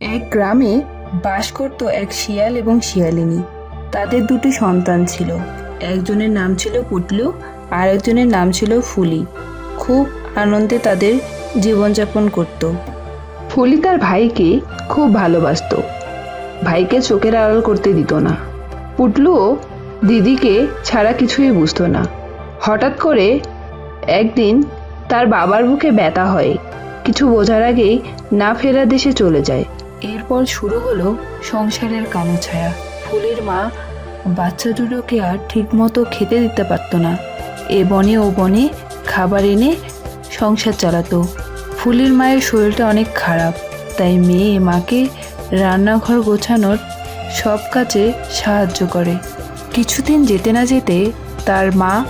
এক গ্রামে বাস করত এক শিয়াল এবং শিয়ালিনী। তাদের দুটি সন্তান ছিল। একজনের নাম ছিল পুটলু আর একজনের নাম ছিল ফুলি। খুব আনন্দে তাদের জীবনযাপন করত। ফুলি তার ভাইকে খুব ভালোবাসতো। ভাইকে চোখের আড়াল করতে দিত না। পুটলুও দিদিকে ছাড়া কিছুই বুঝতো না। হঠাৎ করে একদিন তার বাবার বুকে ব্যথা হয়। কিছু বোঝার আগেই না ফেরা দেশে চলে যায়। এরপর শুরু হলো সংসারের কামছায়া ফুলের মা বাচ্চা দুটোকে আর ঠিকমতো খেতে দিতে পারতো না। এ বনে ও বনে খাবার এনে সংসার চালাতো। ফুলের মায়ের শরীরটা অনেক খারাপ, তাই মেয়ে মাকে রান্নাঘর গোছানোর সব কাজে সাহায্য করে। কিছুদিন যেতে না যেতে তার মা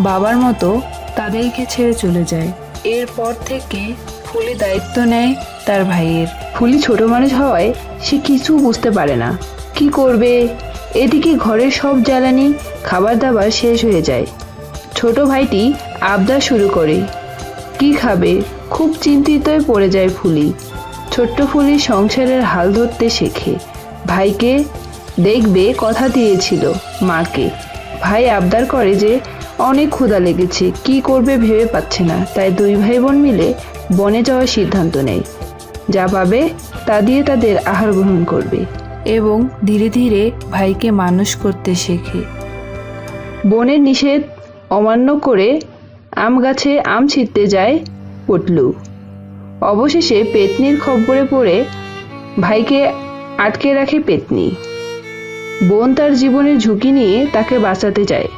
বাবার মতো তাদেরকে ছেড়ে চলে যায়। এরপর থেকে ফুলে দায়িত্ব নেয় তার ভাইয়ের। ফুলি ছোট মানুষ হওয়ায় সে কিছু বুঝতে পারে না। কি করবে? এদিকে ঘরের সব জ্বালানি খাবার দাবার শেষ হয়ে যায়। ছোট ভাইটি আবদার শুরু করে, কি খাবে? খুব চিন্তিতই পড়ে যায় ফুলি। ছোট্ট ফুলি সংসারের হাল ধরতে শেখে। ভাইকে দেখবে কথা দিয়েছিল মাকে। ভাই আবদার করে যে, অনেক ক্ষুধা লেগেছে, কি করবে ভেবে পাচ্ছে না। তাই দুই ভাই বোন মিলে বনে যাওয়ার সিদ্ধান্ত নেয়। যা পাবে তা দিয়ে তাদের আহার গ্রহণ করবে এবং ধীরে ধীরে ভাইকে মানুষ করতে শেখে। বনের নিষেধ অমান্য করে আম গাছে আম ছিঁড়তে যায় পটলু। অবশেষে পেতনির খবরে পড়ে ভাইকে আটকে রাখে পেতনি। বোন তার জীবনের ঝুঁকি নিয়ে তাকে বাঁচাতে যায়।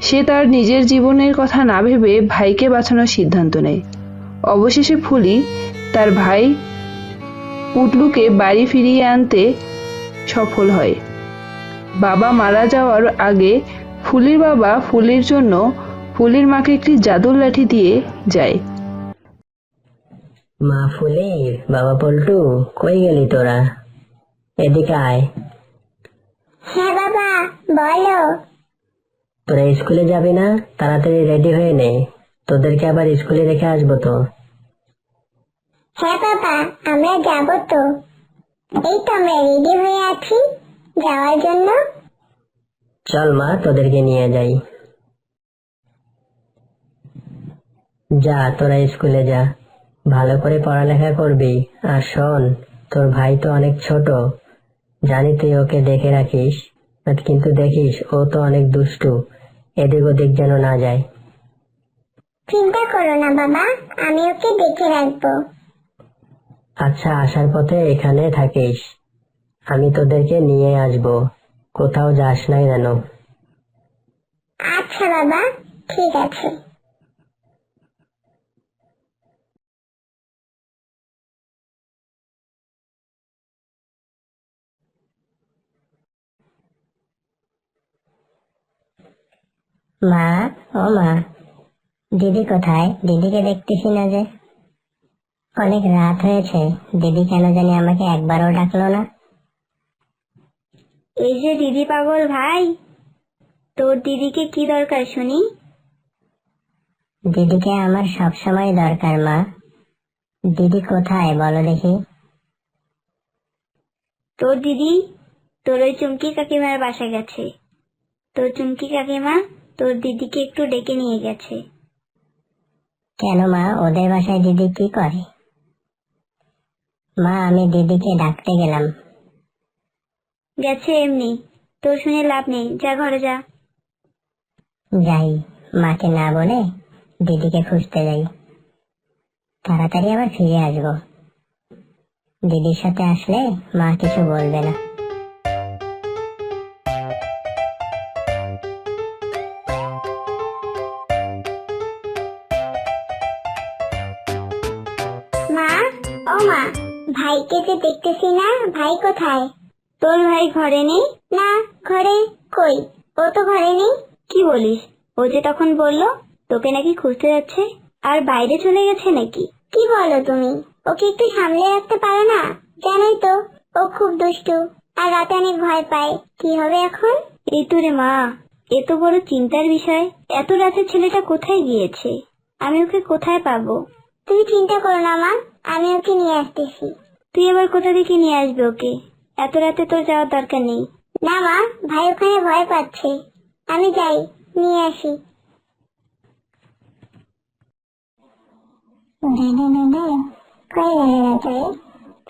সে তার নিজের জীবনের কথা না ভেবে ভাইকে বাঁচানোর সিদ্ধান্ত নেয়। অবশেষে ফুলি তার ভাই পুটলুকে বাড়ি ফিরিয়ে আনতে সফল হয়। বাবা মারা যাওয়ার আগে ফুলির বাবা ফুলির জন্য ফুলির মাকে একটি জাদুর লাঠি দিয়ে যায়। মা ফুলি বাবা পল্টু কই গেলি তোরা? এদিকে আয়। হ্যাঁ বাবা বলো। তোরা স্কুলে যাবি না? তাড়াতাড়ি রেডি হয়ে নে। তোদেরকে আবার স্কুলে রেখে আসব তো। হ্যাঁ বাবা আমরা যাব তো। এই তো আমরা রেডি হয়ে আছি যাওয়ার জন্য। চল মা তোদেরকে নিয়ে যাই। যা তোরা স্কুলে যা। ভালো করে পড়ালেখা করবি। আর শোন তোর ভাই তো অনেক ছোট। জানি তুই ওকে দেখে রাখিস কিন্তু দেখিস ও তো অনেক দুষ্টু। এদিক ওদিক যেন না যায়। চিন্তা করো না বাবা আমি ওকে দেখে রাখব। আচ্ছা আসার পথে এখানে থাকিস। আমি তোদেরকে নিয়ে আসব। কোথাও যাস নাই যেন। আচ্ছা বাবা। ঠিক আছে। মা ও মা। দিদি কোথায়? দিদিকে দেখতেছি না যে। অনেক রাত হয়েছে। দিদি কেন জানি আমাকে একবারও ডাকলো না। এই যে দিদি পাগল ভাই তোর দিদিকে কি দরকার শুনি? দিদিকে আমার সব সময় দরকার মা। দিদি কোথায় বলো দেখি। তোর দিদি তোর ওই চুমকি কাকিমার বাসা গেছে। তোর চুমকি কাকিমা তোর দিদিকে একটু ডেকে নিয়ে গেছে। কেন মা? ওদের বাসায় দিদি কি করে? মা আমি দিদিকে ডাকতে গেলাম। গেছে এমনি। তোর শুনে লাভ নেই। যা ঘরে যা। যাই মাকে না বলে দিদিকে খুঁজতে যাই। তাড়াতাড়ি আবার ফিরে আসব। দিদির সাথে আসলে মা কিছু বলবে না। মা ও মা। ভাইকে যে দেখতেছি না ভাই কোথায়? তোর ভাই ঘরে নেই না ঘরে? কই? ও তো ঘরে নেই। কি বলিস? ও যে তখন বলল, তোকে নাকি খুঁজতে যাচ্ছে। আর বাইরে চলে গেছে নাকি? কি বলো তুমি? ওকে একটু সামলে রাখতে পারো না? জানোই তো, ও খুব দুষ্টু। আর রাতে অনেক ভয় পায়। কি হবে এখন? এই তো রে মা, এ তো বড় চিন্তার বিষয়। এত রাতে ছেলেটা কোথায় গিয়েছে? আমি ওকে কোথায় পাবো? তুমি চিন্তা করো না মা। আমি ওকে নিয়ে আসতেছি। তুই এবার কোথা থেকে নিয়ে আসবে ওকে? এত রাতে তোর যাওয়ার দরকার নেই। না মা ভাই ওখানে ভয় পাচ্ছে। আমি যাই নিয়ে আসি। দিদি দিদি কই গেলি তুই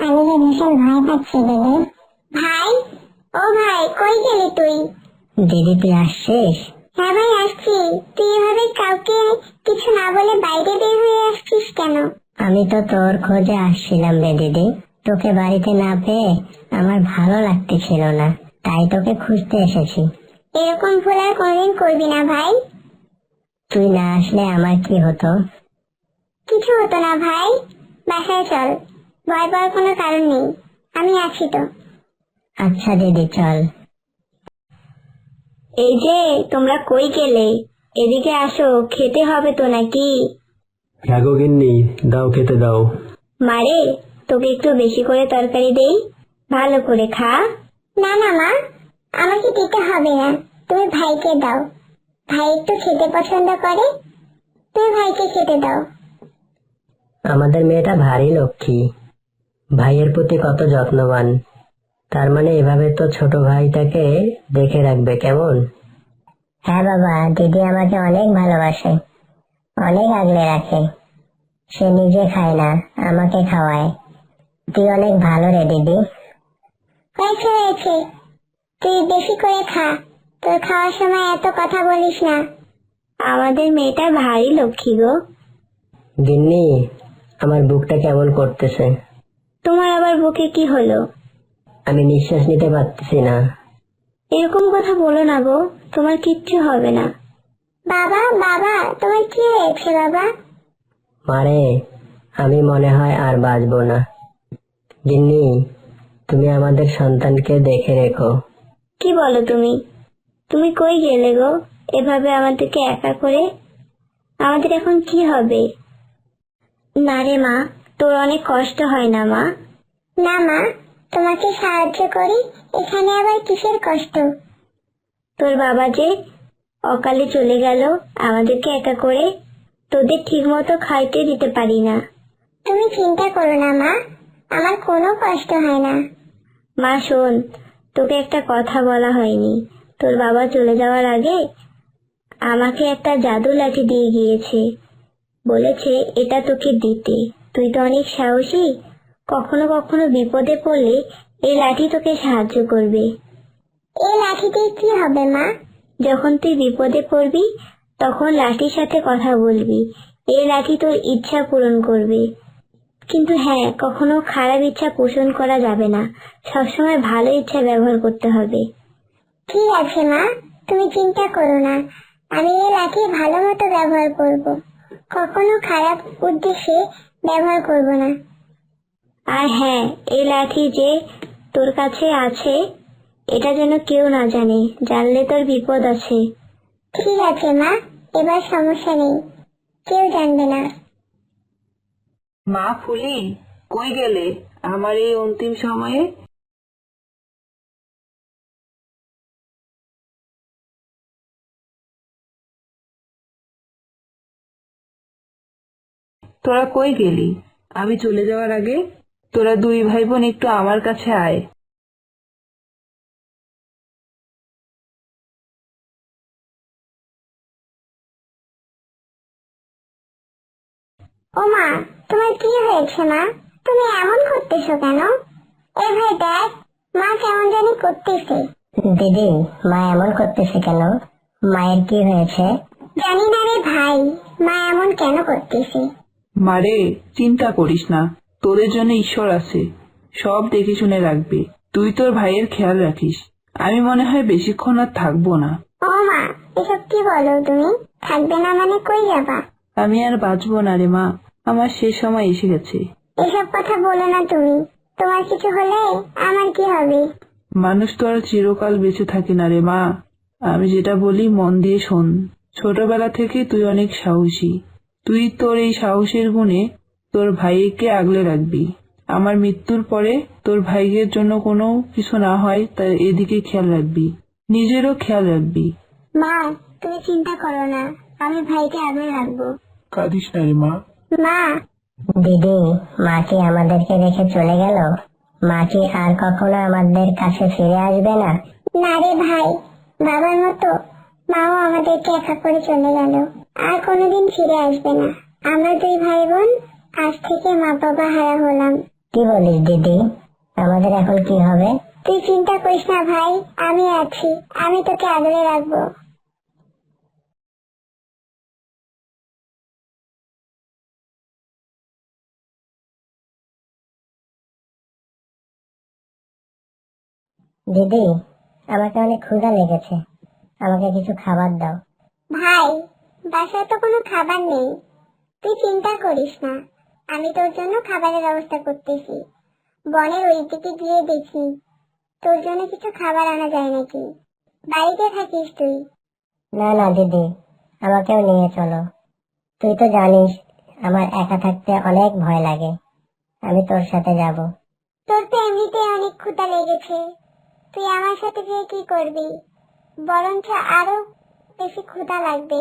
আমি যে ভীষণ ভয় পাচ্ছি দিদি। ভাই? ও ভাই কই গেলি তুই? দিদি তুই আসছিস? হ্যাঁ ভাই আসছি। তুই এভাবে কাউকে কিছু না বলে বাইরে বের হয়ে আসছিস কেন? আমি তো তোর খোঁজে আসছিলাম রে দিদি। তোকে বাড়িতে না পেয়ে আমার ভালো লাগতেছিল না, তাই তোকে খুঁজতে এসেছি। এরকম ভুল আর কোনোদিন করবি না ভাই। তুই না আসলে আমার কি হতো? কিছু হতো না ভাই। বাসায় চল, ভয় পাওয়ার কোনো কারণ নেই। আমি আছি তো। আচ্ছা দিদি, চল। এই যে, তোমরা কই গেলে? এদিকে আসো, খেতে হবে তো নাকি? হ্যাঁ গো গিন্নি দাও খেতে দাও। মারে তোকে একটু বেশি করে তরকারি দেই? ভালো করে খা। না না মা আমাকে দিতে হবে না। তুমি ভাইকে দাও। ভাই একটু খেতে পছন্দ করে তুমি ভাইকে খেতে দাও। আমাদের মেয়েটা ভারী লক্ষ্মী। ভাইয়ের প্রতি কত যত্নবান। তার মানে এভাবে তো ছোট ভাইটাকে দেখে রাখবে কেমন? হ্যাঁ বাবা দিদি আমাকে অনেক ভালোবাসে। অনেক আগলে রাখে। সে নিজে খায় না আমাকে খাওয়ায়। তুই অনেক ভালো রে দিদি। হয়েছে হয়েছে। তুই বেশি করে খা। তোর খাওয়ার সময় এত কথা বলিস না। আমাদের মেয়েটা ভারী লক্ষ্মী গো। গিন্নি আমার বুকটা কেমন করতেছে? তোমার আবার বুকে কি হলো? আমি নিঃশ্বাস নিতে পারতেছি না। এরকম কথা বলো না গো তোমার কিচ্ছু হবে না। বাবা বাবা তোমার কি হয়েছে বাবা? মারে আমি মনে হয় আর বাঁচবো না। গিন্নি তুমি আমাদের সন্তানকে দেখে রেখো। কি বলো তুমি? তুমি কই গেলে গো এভাবে আমাদেরকে একা করে? আমাদের এখন কি হবে? না রে মা তোর অনেক কষ্ট হয় না মা? না মা তোমাকে সাহায্য করি এখানে আবার কিসের কষ্ট? তোর বাবা যে অকালে চলে গেল আমাদেরকে একা করে তোদের ঠিক মতো খাইতে দিতে পারি না। তুমি চিন্তা করো না মা। আমার কোনো কষ্ট হয় না। মা শোন তোকে একটা কথা বলা হয়নি। তোর বাবা চলে যাওয়ার আগে আমাকে একটা জাদু লাঠি দিয়ে গিয়েছে। বলেছে এটা তোকে দিতে। তুই তো অনেক সাহসী। কখনো কখনো বিপদে পড়লে এই লাঠি তোকে সাহায্য করবে। এই লাঠিতে কি হবে মা? যখন তুই বিপদে পড়বি তখন লাঠির সাথে কথা বলবি। এই লাঠি তোর ইচ্ছা পূরণ করবে। কিন্তু হ্যাঁ কখনো খারাপ ইচ্ছা পোষণ করা যাবে না। সবসময় ভালো ইচ্ছা ব্যবহার করতে হবে। ঠিক আছে মা? তুমি চিন্তা করো না। আমি এই লাঠি ভালো মতো ব্যবহার করব। কখনো খারাপ উদ্দেশ্যে ব্যবহার করব না। আর হ্যাঁ এই লাঠি যে তোর কাছে আছে এটা যেন কেউ না জানে জানলে তোর বিপদ আছে ঠিক আছে মা। এবার সমস্যা নেই। কেউ জানবে না। মা ফুলি কই গেলে? আমার এই অন্তিম সময়ে? তোরা কই গেলি? আমি চলে যাওয়ার আগে তোরা দুই ভাই বোন একটু আমার কাছে আয়। ও মা তোমার কি হয়েছে মা? তুমি এমন করতেছো কেন? এ ভাই দেখ মা কেমন জানি করতেছে। দিদি মা এমন করতেছে কেন? মায়ের কি হয়েছে? জানি না রে ভাই মা এমন কেন করতেছে? মারে চিন্তা করিস না তোদের জন্য ঈশ্বর আছে। সব দেখে শুনে রাখবে তুই তোর ভাইয়ের খেয়াল রাখিস। আমি মনে হয় বেশিক্ষণ আর থাকব না। ও মা এসব কি বলো তুমি? থাকবে না মানে কই যাবা? আমি আর বাঁচবো না রে মা। আমার শেষ সময় এসে গেছে। এসব কথা বলো না তুমি। তোমার কিছু হলে আমার কি হবে? মানুষ তো আর চিরকাল বেঁচে থাকে না রে মা। আমি যেটা বলি মন দিয়ে শোন। ছোটবেলা থেকে তুই অনেক সাহসী। তুই তোর এই সাহসের গুণে তোর ভাইকে আগলে রাখবি। আমার মৃত্যুর পরে তোর ভাইয়ের জন্য কোনো কিছু না হয় তার এদিকে খেয়াল রাখবি। নিজেরও খেয়াল রাখবি। মা তুমি চিন্তা করো না। আমি ভাইকে আগলে রাখব। কাঁদিস না রে মা। মা। দিদি মা কি আমাদেরকে রেখে চলে গেল? মা কি আর কখনো আমাদের কাছে ফিরে আসবে না? না রে ভাই বাবার মতো। মাও আমাদেরকে একা করে চলে গেল। আর কোনোদিন ফিরে আসবে না। আমরা দুই ভাই বোন আজ থেকে মা বাবা হারা হলাম। কি বলিস দিদি? আমাদের এখন কি হবে? তুই চিন্তা করিস না ভাই আমি আছি। আমি তোকে আগলে রাখব। দিদি আমাকে অনেক ক্ষুধা লেগেছে। আমাকে কিছু খাবার দাও। ভাই বাসায় তো কোনো খাবার নেই। তুই চিন্তা করিস না আমি তোর জন্য খাবারের ব্যবস্থা করতেছি। বনের ওই দিকে গিয়ে দেখি তোর জন্য কিছু খাবার আনা যায় নাকি? বাড়িতে থাকিস তুই। না না দিদি আমাকেও নিয়ে চলো। তুই তো জানিস আমার একা থাকতে অনেক ভয় লাগে। আমি তোর সাথে যাব। তোর তো এমনিতে অনেক ক্ষুধা লেগেছে। তুই আমার সাথে গিয়ে কি করবি? বরঞ্চ আরও বেশি ক্ষুধা লাগবে।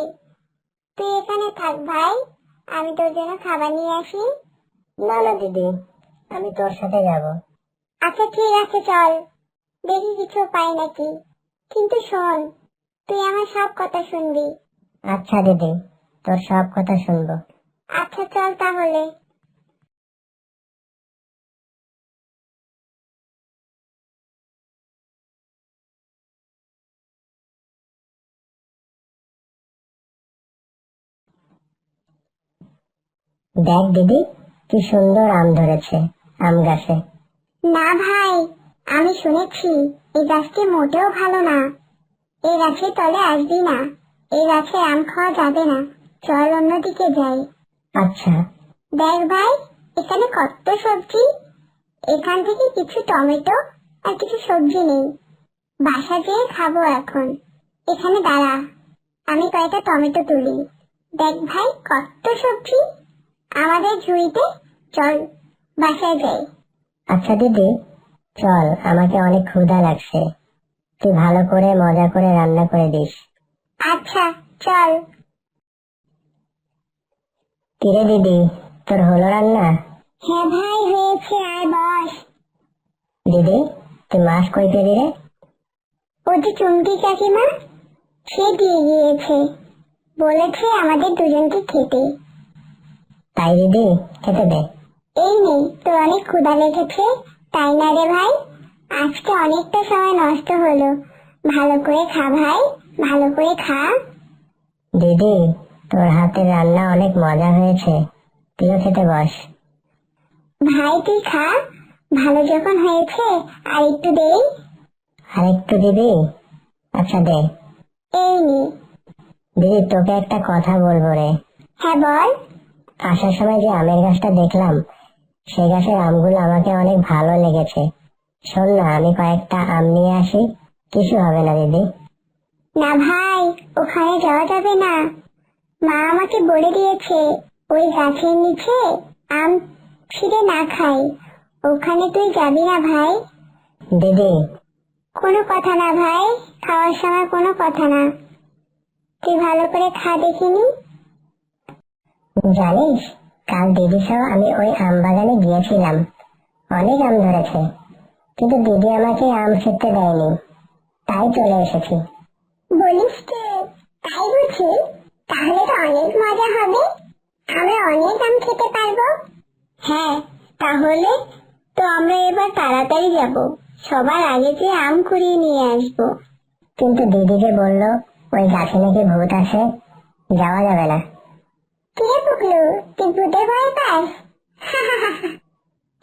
তুই এখানে থাক ভাই আমি তোর জন্য খাবার নিয়ে আসি। না না দিদি আমি তোর সাথে যাব। আচ্ছা ঠিক আছে চল। দেখি কিছু পাই নাকি। কিন্তু শোন তুই আমার সব কথা শুনবি। আচ্ছা দিদি তোর সব কথা শুনব। আচ্ছা চল তাহলে। দেখ দিদি কি সুন্দর আম ধরেছে আম গাছে। না ভাই আমি শুনেছি এই গাছটি মোটেও ভালো না। এই গাছের তলে আসবি না এই গাছে আম খাওয়া যাবে না চল অন্যদিকে যাই। আচ্ছা। দেখ ভাই এখানে কত সবজি। এখান থেকে কিছু টমেটো আর কিছু সবজি নেই। বাসা যেয়ে খাব এখন। এখানে দাঁড়া আমি কয়েকটা টমেটো তুলি। দেখ ভাই কত সবজি। আমাদের ঝুড়িতে চল বাসায় যাই আচ্ছা দিদি চল আমাকে অনেক ক্ষুধা লাগছে। তুই ভালো করে মজা করে রান্না করে দিস। আচ্ছা চল। কিরে দিদি তোর হলো রান্না? হ্যাঁ ভাই হয়েছে আর বস। দিদি তুই মাছ কই পেলি রে? ও যে চুমকি কাকিমা সে দিয়ে গিয়েছে। বলেছে আমাদের দুজনকে খেতে। তাই দিদি খেতে দে। এই নেই তোর অনেক ক্ষুধা লেগেছে তাই না রে ভাই? আজকে অনেকটা সময় নষ্ট হলো। ভালো করে খা ভাই ভালো করে খা। দিদি তোর হাতের রান্না অনেক মজা হয়েছে। তুইও খেতে বস। ভাই তুই খা। ভালো যখন হয়েছে আর একটু দেই। আর একটু দিদি? আচ্ছা দে। এই নি। দিদি তোকে একটা কথা বলব রে। হ্যাঁ বল। আসার সময় যে আমের গাছটা দেখলাম সেই গাছের আমগুলো আমাকে অনেক ভালো লেগেছে। শোন না আমি কয়েকটা আম নিয়ে আসি। কিছু হবে না দিদি। না ভাই ওখানে যাওয়া যাবে না। মা আমাকে বলে দিয়েছে ওই গাছের নিচে আম ছিঁড়ে না খাই। ওখানে তুই যাবি না ভাই? দিদি। কোনো কথা না ভাই খাওয়ার সময় কোনো কথা না। তুই ভালো করে খা দেখিনি জানিস, কাল দিদি সহ আমি ওই আম বাগানে গিয়েছিলাম। অনেক আম ধরেছে, কিন্তু দিদি আমাকে আম ছিঁড়তে দেয়নি। তাই চলে এসেছি। বলিস কি? তাই বুঝি তাহলে তো অনেক মজা হবে। আমরা অনেক আম খেতে পারব। হ্যাঁ তাহলে তো আমরা এবার তাড়াতাড়ি যাব। সবার আগে যে আম কুড়িয়ে নিয়ে আসব। কিন্তু দিদি যে বলল, ওই গাছে নাকি ভূত আছে। যাওয়া যাবে না। কে তুই ভূতে ভয় পাস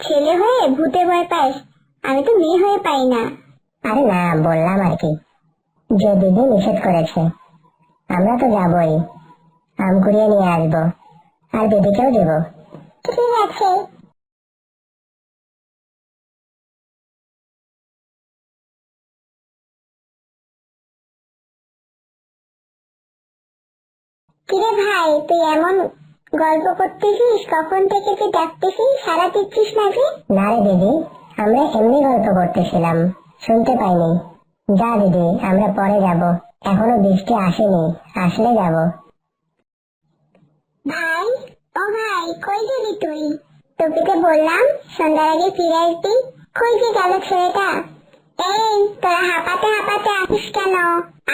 ছেলে হয়ে ভূতে ভয় পাস আমি তো মেয়ে হয়ে পাই না। আরে না, বললাম আর কি। যে দিদি নিষেধ করেছে, আমরা তো যাবই। আম কুড়িয়ে নিয়ে আসব, আর দিদিকেও দেবো। ঠিক আছে। কিরে ভাই, তুই এমন গল্প করতেছিস? কখন থেকে যে ডাকতেছিস? সারা দিচ্ছিস না যে না রে দিদি, আমরা এমনি গল্প করতেছিলাম, শুনতে পাইনি। যা দিদি, আমরা পরে যাব। এখনও বৃষ্টি আসেনি, আসলে যাব। ভাই, ও ভাই, কই গেলি তুই? তোকে তো বললাম, সন্ধ্যার আগে ফিরে আসবি। কই যে গেল ছেলেটা? এই, তোরা হাঁপাতে হাঁপাতে আসিস কেন?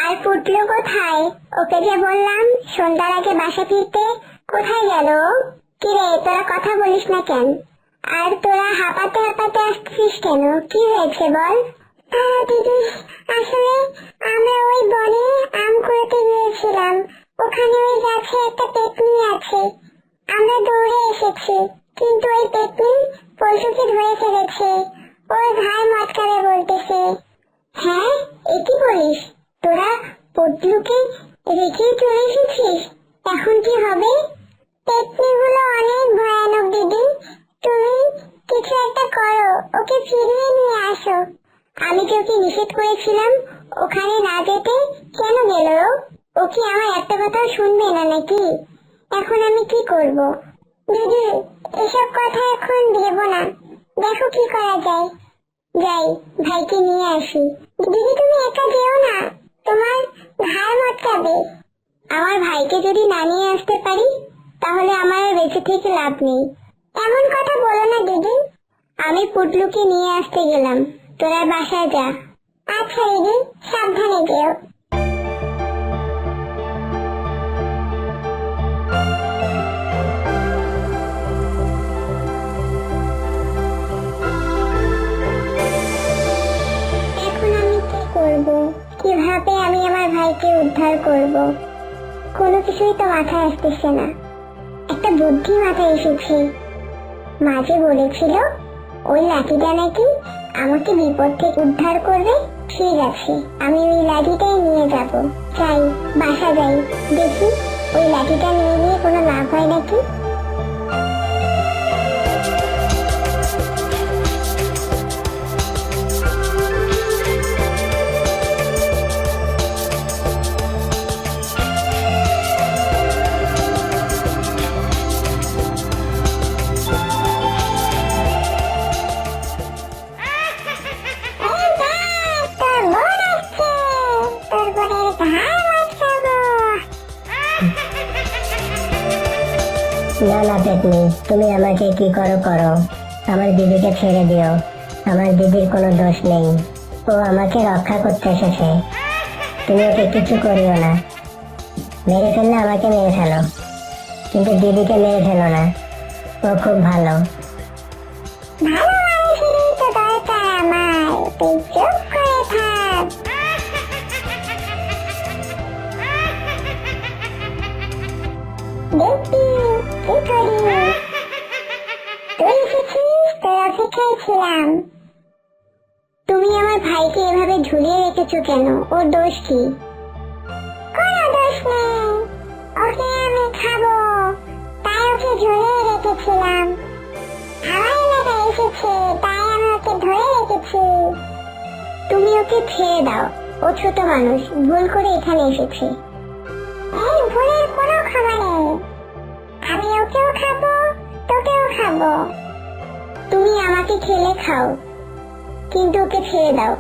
আর ফুটলো কোথায়? ওকে যে বললাম, সন্ধ্যার আগে বাসা ফিরতে কোথায় গেল? কিরে, তোরা কথা বলিস না কেন? আর তোরা হাঁপাতে হাঁপাতে আসছিস কেন? কি হয়েছে বল? দিদি, আসলে আমরা ওই বনে আম কুড়োতে গিয়েছিলাম। ওখানে ওই গাছে একটা পেতনি আছে। আমরা দৌড়ে এসেছি, কিন্তু ওই পেতনি পশুকে ধরে ফেলেছে। ওর ঘাড় মটকাবে বলতেছে। হ্যাঁ এ কি বলিস? তোরা পটলুকে রেখে চলে এসেছিস? এখন কি হবে? পেতনিগুলো অনেক ভয়ানক, দিদি। তুমি কিছু একটা করো, ওকে ফিরিয়ে নিয়ে আসো। আমি কি ওকে নিষেধ করেছিলাম, ওখানে না যেতে কেন গেল? ও? কি আমার একটা কথা শুনবে না নাকি? এখন আমি কি করব? দিদি, এসব কথা এখন দেব না। দেখো কি করা যায়। যাই, ভাইকে নিয়ে আসি। দিদি, তুমি একা যেও না। তোমার ঘাড় মটকাবে আমার ভাইকে যদি না নিয়ে আসতে পারি তাহলে আমার বেঁচে থেকে লাভ নেই। এমন কথা বলো না, দিদি। আমি পুটলুকে নিয়ে আসতে গেলাম। তোরা বাসায় যা। আচ্ছা দিদি, সাবধানে যেও। কীভাবে আমি আমার ভাইকে উদ্ধার করব? কোনো কিছুই তো মাথায় আসতেছে না। একটা বুদ্ধি মাথায় এসেছে। মাঝে বলেছিল, ওই লাঠিটা নাকি আমাকে বিপদ থেকে উদ্ধার করবে। ঠিক আছে, আমি ওই লাঠিটাই নিয়ে যাব। যাই, বাসা যাই, দেখি ওই লাঠিটা নিয়ে নিয়ে কোনো লাভ হয় নাকি? না না পেতনি তুমি আমাকে কি করো করো। আমার দিদিকে ছেড়ে দিও। আমার দিদির কোনো দোষ নেই। ও আমাকে রক্ষা করতে এসেছে। তুমি ওকে কিছু করিও না। মেরে ফেললে আমাকে মেরে ফেলো। কিন্তু দিদিকে মেরে ফেলো না। ও খুব ভালো। ভালো তো দরকার আমার। অপেক্ষায় তুমি আমার ভাইকে এভাবে ঝুলিয়ে রেখেছো কেন? ওর দোষ কি? কোনো দোষ নেই। ওকে আমি খাব। তাই ওকে ঝুলিয়ে রেখেছিলাম। এসেছে, তাই আমি ওকে ধরে রেখেছি। তুমি ওকে ছেড়ে দাও। ও ছোট মানুষ, ভুল করে এখানে এসেছে। এই ভুলের কোনো নেই। আমি ওকেও খাব, তোকেও খাব। তুমি আমাকে খেলে খাও। কিন্তু ওকে ছেড়ে দাও।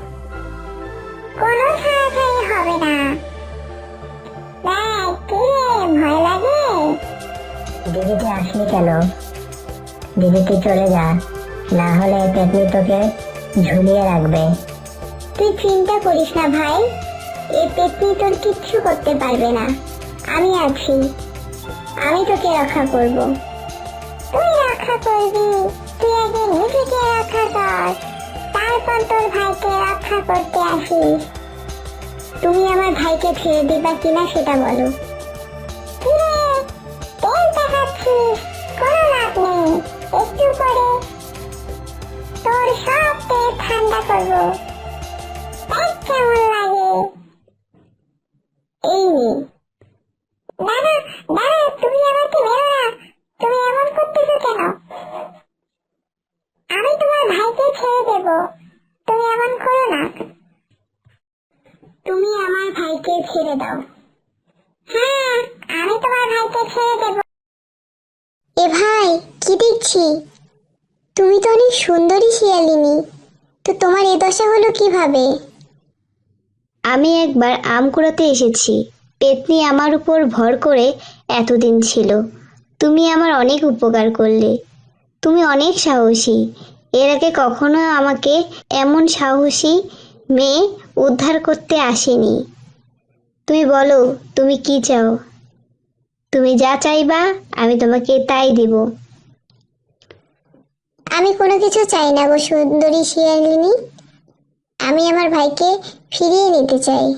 কোনো ছাড়াছাড়ি হবে না। ভয় লাগে? দিদি আসলি কেন? দিদি তুই চলে যা, না হলে পেতনি তোকে ঝুলিয়ে রাখবে। তুই চিন্তা করিস না ভাই এই পেতনি তোর কিচ্ছু করতে পারবে না। আমি আছি। আমি তোকে রক্ষা করব। তুই রক্ষা করবি। আগে নিজেকে রক্ষা কর। তারপর তোর ভাইকে রক্ষা করতে আসিস। তুমি আমার ভাইকে ছেড়ে দিবা কিনা সেটা বলো। কিরে তেল দেখাচ্ছিস, কোনো লাভ নেই, একটু পরে তোর সব তেল ঠান্ডা করব দেখ কেমন লাগে এই নে দাদা দাদা তুমি আমাকে মেরো না তুমি এমন করতেছো কেন আমি তোমার ভাইকে ছেড়ে দেব তুমি এমন করো না তুমি আমার ভাইকে ছেড়ে দাও হ্যাঁ আমি তোমার ভাইকে ছেড়ে দেব এ ভাই কি দেখছি তুমি তো অনেক সুন্দরী শিয়ালিনী তো তোমার এ দশা হলো কীভাবে আমি একবার আম কুড়াতে এসেছি। পেতনি আমার উপর ভর করে এতদিন ছিল। তুমি আমার অনেক উপকার করলে। তুমি অনেক সাহসী। এর আগে কখনো আমাকে এমন সাহসী মেয়ে উদ্ধার করতে আসেনি। তুমি বলো, তুমি কি চাও? তুমি যা চাইবা, আমি তোমাকে তাই দিব। আমি কোনো কিছু চাই না গো সুন্দরী শিয়ালিনী। আমি আমার ভাইকে ফিরিয়ে নিতে চাই।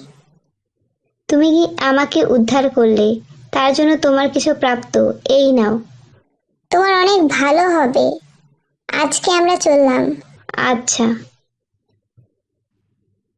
তুমি কি আমাকে উদ্ধার করলে? তার জন্য তোমার কিছু প্রাপ্ত। এই নাও। তোমার অনেক ভালো হবে। আজকে আমরা চললাম। আচ্ছা।